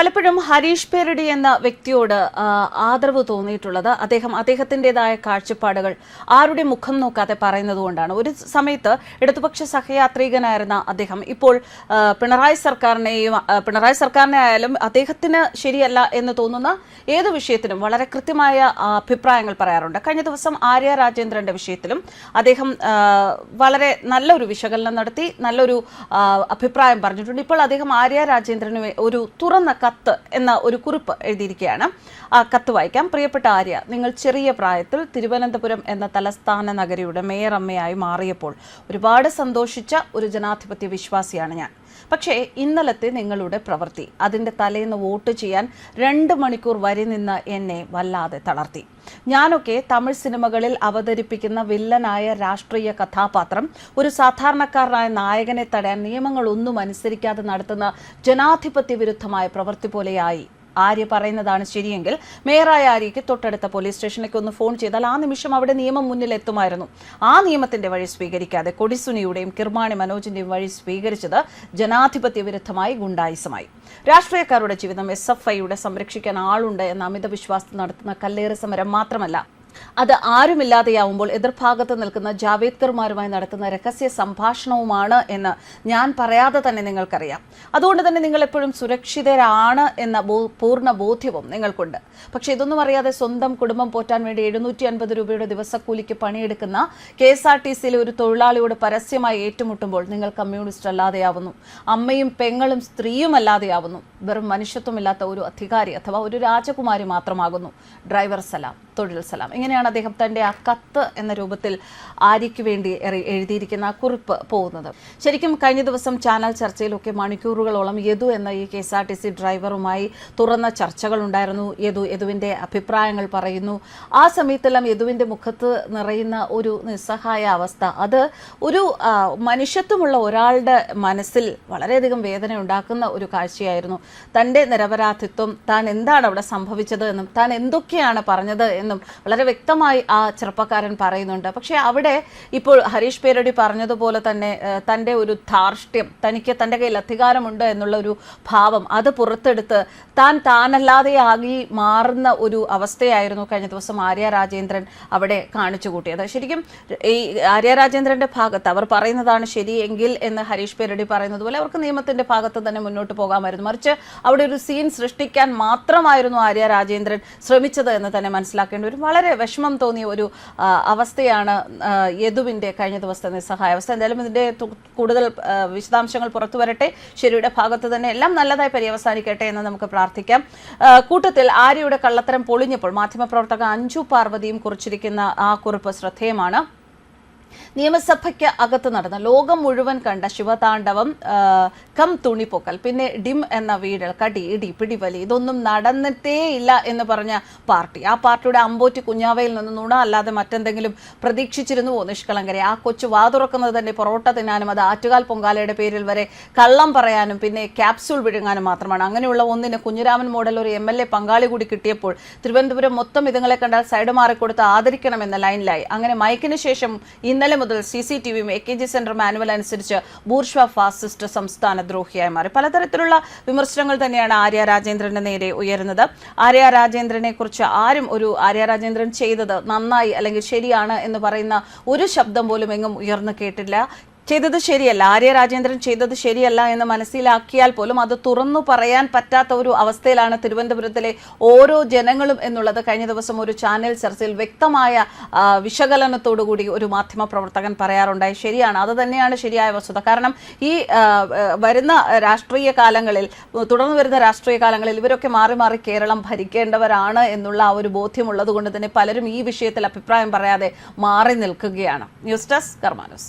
പലപ്പോഴും ഹരീഷ് പേരടി എന്ന വ്യക്തിയോട് ആദരവ് തോന്നിയിട്ടുള്ളത് അദ്ദേഹം അദ്ദേഹത്തിന്റെതായ കാഴ്ചപ്പാടുകൾ ആരുടെ മുഖം നോക്കാതെ പറയുന്നത് കൊണ്ടാണ്. ഒരു സമയത്ത് ഇടതുപക്ഷ സഹയാത്രികനായിരുന്ന അദ്ദേഹം ഇപ്പോൾ പിണറായി സർക്കാരിനെയും പിണറായി സർക്കാരിനെ ആയാലും അദ്ദേഹത്തിന് ശരിയല്ല എന്ന് തോന്നുന്ന ഏത് വിഷയത്തിനും വളരെ കൃത്യമായ അഭിപ്രായങ്ങൾ പറയാറുണ്ട്. കഴിഞ്ഞ ദിവസം ആര്യ രാജേന്ദ്രന്റെ വിഷയത്തിലും അദ്ദേഹം വളരെ നല്ലൊരു വിശകലനം നടത്തി നല്ലൊരു അഭിപ്രായം പറഞ്ഞിട്ടുണ്ട്. ഇപ്പോൾ അദ്ദേഹം ആര്യ രാജേന്ദ്രന് ഒരു തുറന്ന കത്ത് എന്ന ഒരു കുറിപ്പ് എഴുതിയിരിക്കുകയാണ്. ആ കത്ത് വായിക്കാം. പ്രിയപ്പെട്ട ആര്യ നിങ്ങൾ ചെറിയ പ്രായത്തിൽ തിരുവനന്തപുരം എന്ന തലസ്ഥാന നഗരിയുടെ മേയർ അമ്മയായി മാറിയപ്പോൾ ഒരുപാട് സന്തോഷിച്ച ഒരു ജനാധിപത്യ വിശ്വാസിയാണ് ഞാൻ. പക്ഷേ ഇന്നലത്തെ നിങ്ങളുടെ പ്രവൃത്തി അതിന്റെ തലേന്ന് വോട്ട് ചെയ്യാൻ രണ്ട് മണിക്കൂർ വരി നിന്ന് എന്നെ വല്ലാതെ തളർത്തി. ഞാനൊക്കെ തമിഴ് സിനിമകളിൽ അവതരിപ്പിക്കുന്ന വില്ലനായ രാഷ്ട്രീയ കഥാപാത്രം ഒരു സാധാരണക്കാരനായ നായകനെ തടയാൻ നിയമങ്ങളൊന്നും അനുസരിക്കാതെ നടത്തുന്ന ജനാധിപത്യ വിരുദ്ധമായ പ്രവൃത്തി പോലെയായി ആര്യ പറയുന്നതാണ് ശരിയെങ്കിൽ മേയറായ ആര്യയ്ക്ക് തൊട്ടടുത്ത പോലീസ് സ്റ്റേഷനിലേക്ക് ഒന്ന് ഫോൺ ചെയ്താൽ ആ നിമിഷം അവിടെ നിയമം മുന്നിൽ എത്തുമായിരുന്നു. ആ നിയമത്തിന്റെ വഴി സ്വീകരിക്കാതെ കൊടിസുനിയുടെയും കിർമാണി മനോജിന്റെയും വഴി സ്വീകരിച്ചത് ജനാധിപത്യ വിരുദ്ധമായി ഗുണ്ടായിസമായി. രാഷ്ട്രീയക്കാരുടെ ജീവിതം എസ് എഫ് ഐയുടെ സംരക്ഷിക്കാൻ ആളുണ്ട് എന്ന അമിത വിശ്വാസം നടത്തുന്ന കല്ലേറ് സമരം മാത്രമല്ല അത് ആരുമില്ലാതെയാവുമ്പോൾ എതിർഭാഗത്ത് നിൽക്കുന്ന ജാവേദ്കർമാരുമായി നടത്തുന്ന രഹസ്യ സംഭാഷണവുമാണ് എന്ന് ഞാൻ പറയാതെ തന്നെ നിങ്ങൾക്കറിയാം. അതുകൊണ്ട് തന്നെ നിങ്ങൾ എപ്പോഴും സുരക്ഷിതരാണ് എന്ന പൂർണ ബോധ്യവും നിങ്ങൾക്കുണ്ട്. പക്ഷേ ഇതൊന്നും അറിയാതെ സ്വന്തം കുടുംബം പോറ്റാൻ വേണ്ടി എഴുന്നൂറ്റി അൻപത് രൂപയുടെ ദിവസക്കൂലിക്ക് പണിയെടുക്കുന്ന കെ എസ് ആർ ടി സിയിലെ ഒരു തൊഴിലാളിയോട് പരസ്യമായി ഏറ്റുമുട്ടുമ്പോൾ നിങ്ങൾ കമ്മ്യൂണിസ്റ്റ് അല്ലാതെയാവുന്നു. അമ്മയും പെങ്ങളും സ്ത്രീയും അല്ലാതെയാവുന്നു. വെറും മനുഷ്യത്വമില്ലാത്ത ഒരു അധികാരി അഥവാ ഒരു രാജകുമാരി മാത്രമാകുന്നു. ഡ്രൈവർ സലാം തൊഴിൽ സലാം. ഇങ്ങനെയാണ് അദ്ദേഹം തന്റെ ആ കത്ത് എന്ന രൂപത്തിൽ ആര്യയ്ക്ക് വേണ്ടി എഴുതിയിരിക്കുന്ന ആ കുറിപ്പ് പോകുന്നത്? ശരിക്കും കഴിഞ്ഞ ദിവസം ചാനൽ ചർച്ചയിലൊക്കെ മണിക്കൂറുകളോളം യദു എന്ന ഈ K S R T C ഡ്രൈവറുമായി തുറന്ന ചർച്ചകൾ ഉണ്ടായിരുന്നു യദു യദുവിന്റെ അഭിപ്രായങ്ങൾ പറയുന്നു. ആ സമയത്തെല്ലാം യദുവിന്റെ മുഖത്ത് നിറയുന്ന ഒരു നിസ്സഹായ അവസ്ഥ. അത് ഒരു മനുഷ്യത്വമുള്ള ഒരാളുടെ മനസ്സിൽ വളരെയധികം വേദന ഉണ്ടാക്കുന്ന ഒരു കാഴ്ചയായിരുന്നു. തന്റെ നിരപരാധിത്വം താൻ എന്താണ് അവിടെ സംഭവിച്ചത് എന്നും താൻ എന്തൊക്കെയാണ് പറഞ്ഞത് എന്നും വളരെ വ്യക്തമായി ആ ചെറുപ്പക്കാരൻ പറയുന്നുണ്ട്. പക്ഷേ അവിടെ ഇപ്പോൾ ഹരീഷ് പേരടി പറഞ്ഞതുപോലെ തന്നെ തന്റെ ഒരു ധാർഷ്ട്യം തനിക്ക് തന്റെ കയ്യിൽ അധികാരമുണ്ട് എന്നുള്ള ഒരു ഭാവം അത് പുറത്തെടുത്ത് താൻ താനല്ലാതെയാകി മാറുന്ന ഒരു അവസ്ഥയായിരുന്നു കഴിഞ്ഞ ദിവസം ആര്യ രാജേന്ദ്രൻ അവിടെ കാണിച്ചു കൂട്ടിയത്. ശരിക്കും ഈ ആര്യ രാജേന്ദ്രന്റെ ഭാഗത്ത് അവർ പറയുന്നതാണ് ശരിയെങ്കിൽ എന്ന് ഹരീഷ് പേരടി പറയുന്നത് പോലെ അവർക്ക് നിയമത്തിന്റെ ഭാഗത്ത് തന്നെ മുന്നോട്ട് പോകാമായിരുന്നു. മറിച്ച് അവിടെ ഒരു സീൻ സൃഷ്ടിക്കാൻ മാത്രമായിരുന്നു ആര്യ രാജേന്ദ്രൻ ശ്രമിച്ചത് എന്ന് തന്നെ മനസ്സിലാക്കേണ്ടി വരും. വളരെ വിഷമം തോന്നിയ ഒരു അവസ്ഥയാണ് യദുവിന്റെ കഴിഞ്ഞ ദിവസത്തെ നിസ്സഹായ അവസ്ഥ. എന്തായാലും ഇതിന്റെ കൂടുതൽ വിശദാംശങ്ങൾ പുറത്തു വരട്ടെ. ശരിയുടെ ഭാഗത്ത് തന്നെ എല്ലാം നല്ലതായി പര്യവസാനിക്കട്ടെ എന്ന് നമുക്ക് പ്രാർത്ഥിക്കാം. കൂട്ടത്തിൽ ആര്യയുടെ കള്ളത്തരം പൊളിഞ്ഞപ്പോൾ മാധ്യമപ്രവർത്തക അഞ്ജു പാർവതിയും കുറിച്ചിരിക്കുന്ന ആ കുറിപ്പ് ശ്രദ്ധേയമാണ്. നിയമസഭയ്ക്ക് അകത്ത് നടന്ന ലോകം മുഴുവൻ കണ്ട ശിവതാണ്ഡവം കം തുണിപ്പൊക്കൽ പിന്നെ ഡിം എന്ന വീടൽ കടി ഇടി പിടിവലി ഇതൊന്നും നടന്നിട്ടേ ഇല്ല എന്ന് പറഞ്ഞ പാർട്ടി. ആ പാർട്ടിയുടെ അമ്പോറ്റി കുഞ്ഞാവയിൽ നിന്ന് നുണ അല്ലാതെ മറ്റെന്തെങ്കിലും പ്രതീക്ഷിച്ചിരുന്നുവോ നിഷ്കളങ്കരെ? ആ കൊച്ചു വാതുറക്കുന്നത് തന്നെ പൊറോട്ട തിന്നാനും അത് ആറ്റുകാൽ പൊങ്കാലയുടെ പേരിൽ വരെ കള്ളം പറയാനും പിന്നെ ക്യാപ്സ്യൂൾ വിഴുങ്ങാനും മാത്രമാണ്. അങ്ങനെയുള്ള ഒന്നിന് കുഞ്ഞുരാമൻ മോഡൽ ഒരു എം എൽ എ പങ്കാളി കൂടി കിട്ടിയപ്പോൾ തിരുവനന്തപുരം മൊത്തം ഇതുങ്ങളെ കണ്ടാൽ സൈഡ് മാറിക്കൊടുത്ത് ആദരിക്കണമെന്ന ലൈനിലായി. അങ്ങനെ മയക്കിന് ശേഷം ഇന്നലെ മുതൽ സി സി ടി വിയും A K G centre manual അനുസരിച്ച് ബൂർഷ്വ ഫാസിസ്റ്റ് സംസ്ഥാന ദ്രോഹിയായി മാറി. പലതരത്തിലുള്ള വിമർശനങ്ങൾ തന്നെയാണ് ആര്യ രാജേന്ദ്രന് നേരെ ഉയരുന്നത്. ആര്യ രാജേന്ദ്രനെ കുറിച്ച് ആരും ഒരു ആര്യ രാജേന്ദ്രൻ ചെയ്തത് നന്നായി അല്ലെങ്കിൽ ശരിയാണ് എന്ന് പറയുന്ന ഒരു ശബ്ദം പോലും എങ്ങും ഉയർന്നു കേട്ടില്ല. ചെയ്തത് ശരിയല്ല. ആര്യ രാജേന്ദ്രൻ ചെയ്തത് ശരിയല്ല എന്ന് മനസ്സിലാക്കിയാൽ പോലും അത് തുറന്നു പറയാൻ പറ്റാത്ത ഒരു അവസ്ഥയിലാണ് തിരുവനന്തപുരത്തിലെ ഓരോ ജനങ്ങളും എന്നുള്ളത് കഴിഞ്ഞ ദിവസം ഒരു ചാനൽ ചർച്ചയിൽ വ്യക്തമായ വിശകലനത്തോടുകൂടി കൂടി ഒരു മാധ്യമ പ്രവർത്തകൻ പറയാറുണ്ടായി. ശരിയാണ്. അത് തന്നെയാണ് ശരിയായ വസ്തുത. കാരണം ഈ വരുന്ന രാഷ്ട്രീയ കാലങ്ങളിൽ തുടർന്ന് വരുന്ന രാഷ്ട്രീയ കാലങ്ങളിൽ ഇവരൊക്കെ മാറി മാറി കേരളം ഭരിക്കേണ്ടവരാണ് എന്നുള്ള ആ ഒരു ബോധ്യമുള്ളത് കൊണ്ട് തന്നെ പലരും ഈ വിഷയത്തിൽ അഭിപ്രായം പറയാതെ മാറി നിൽക്കുകയാണ്. News desk കർമാനസ്.